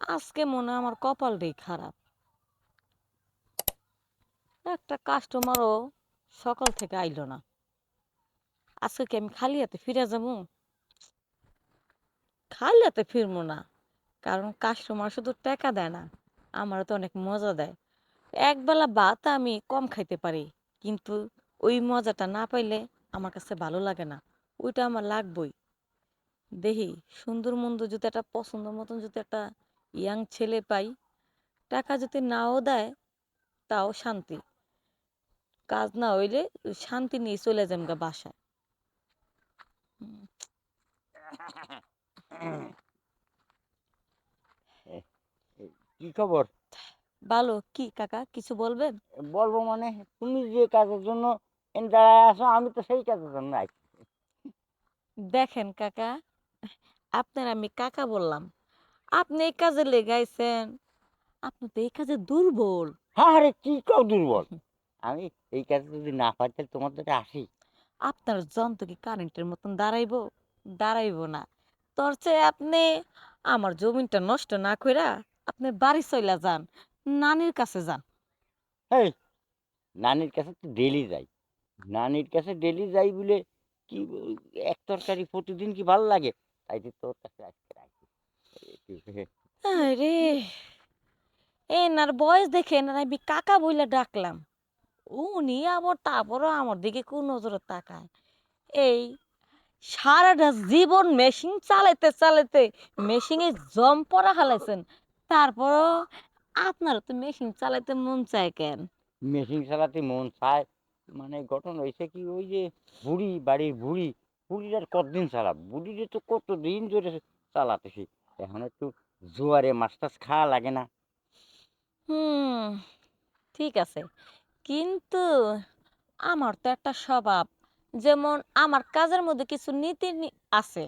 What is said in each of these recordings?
আজকে মনে হয় আমার কপালটাই খারাপ। একটা কাস্টমারও সকাল থেকে আইলো না। আজকে কি আমি খালি হাতে ফিরে যাব? খালি হাতে ফিরবো না, কারণ কাস্টমার শুধু টাকা দেয় না, আমারও তো অনেক মজা দেয়। একবেলা ভাত আমি কম খাইতে পারি, কিন্তু ওই মজাটা না পাইলে আমার কাছে ভালো লাগে না, ওইটা আমার লাগবই। দেখি, সুন্দর মন্দ যদি একটা পছন্দ মতন যদি একটা ইয়াং ছেলে পাই টাকা যদি নাও দেয় তাও শান্তি। কাজ না হইলে শান্তি নিয়ে চলে যাম গা বাসায়। কি খবর? ভালো। কি কাকা কিছু বলবেন? বলব মানে তুমি যে কাজের জন্য দাঁড়ায় আসো আমি তো সেই কাজের জন্য আইছি দেখেন কাকা আপনার আমি কাকা বললাম। আপনি এই কাজে লেগাইছেন। আপনি তো এই কাজে দুর্বল। হ্যাঁ আরে কি কও দুর্বল? আমি এই কাজে যদি না পারি তাহলে তোমার দ্বারা আসি। আপনার যন্ত্র কি কারেন্টের মতন দাঁড়াইবো দাঁড়াইবো না। তোর চেয়ে আপনি আমার জমিনটা নষ্ট না কইরা আপনি বাড়ি চইলা যান নানির কাছে যান। এই নানির কাছে তো ডেলি যাই। নানির কাছে ডেলি যাই বলে কি এক তরকারি প্রতিদিন কি ভালো লাগে? তাই তোর কাছে আরে এনার বয়স দেখে এনার আমি কাকা বইলা ডাকলাম। উনি আবার তারপরও আমার দিকে কোন নজরে তাকায়। এই সারাটা জীবন মেশিন চালাইতে চালাইতে মেশিনে জম পড়া হালাইছেন। তারপরও আপনার তো মেশিন চালাইতে মন চায় কেন? মেশিন চালাতে মন চায়? মানে গঠন হয়েছে কি ওই যে বুড়ি বাড়ির বুড়ি বুড়ির আর কতদিন চালাব? বুড়িরে তো কতদিন ধরে চালাতেছি। এখন একটু জোয়ারে মাছ টাছ খাওয়া লাগে না। হুম, ঠিক আছে। কিন্তু আমার তো একটা স্বভাব, যেমন আমার কাজের মধ্যে কিছু নীতি আছে।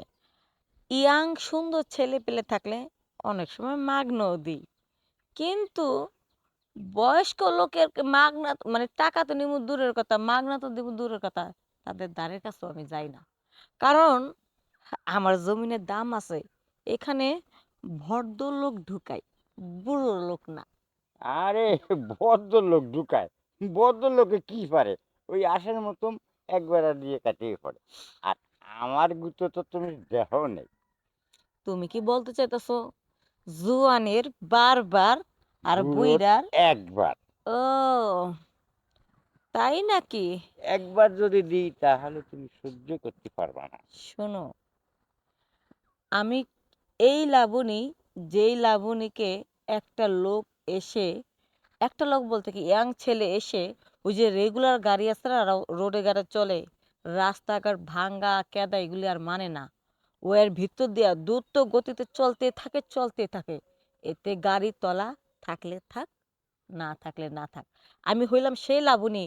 ইয়াং, সুন্দর ছেলে পেলে থাকলে অনেক সময় মাগনাও দিই। কিন্তু বয়স্ক লোকের মাগনা মানে টাকা তো নিব দূরের কথা, মাগনা তো দিব দূরের কথা, তাদের দ্বারের কাছেও আমি যাই না। কারণ আমার জমিনের দাম আছে এখানে ভদ্রলোক ঢুকাই বুড়ো লোক না। আরে ভদ্রলোক ঢুকায়? ভদ্রলোকে কি পারে? ওই আশের মতন একবার দিয়ে কাটিয়ে পড়ে। আর আমার গুতো তো তুমি দেহ নেই। তুমি কি বলতে চাইতেছো? জুয়ানের বারবার আর বুইড়ার? একবার। ও তাই নাকি? একবার যদি দিই তাহলে তুমি সহ্য করতে পারবা না। শোনো আমি এই লাবণী যেই লাবণীকে একটা লোক এসে একটা লোক বলতে কি ইয়াং ছেলে এসে ওই যে রেগুলার গাড়ি আছে না রোডে গাড়ি চলে রাস্তাঘাট ভাঙ্গা কেদা এগুলি আর মানে না। ও এর ভিতর দিয়া দ্রুত গতিতে চলতে থাকে চলতে থাকে। এতে গাড়ি তলা থাকলে থাক না থাকলে না থাক। আমি হইলাম সেই লাবণী।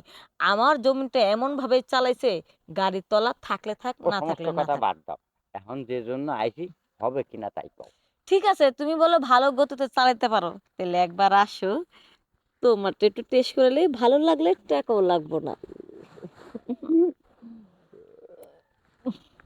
আমার জমিটা এমন ভাবে চালাইছে গাড়ির তলা থাকলে থাক না থাকলে না থাক। এখন যে জন্য আইছি হবে কিনা তাই কও। ঠিক আছে, তুমি বলো ভালো গতিতে চালাতে পারো। তাহলে একবার আসো। তোমার তো একটু টেস্ট করলে ভালো লাগলে টাকাও লাগবো না।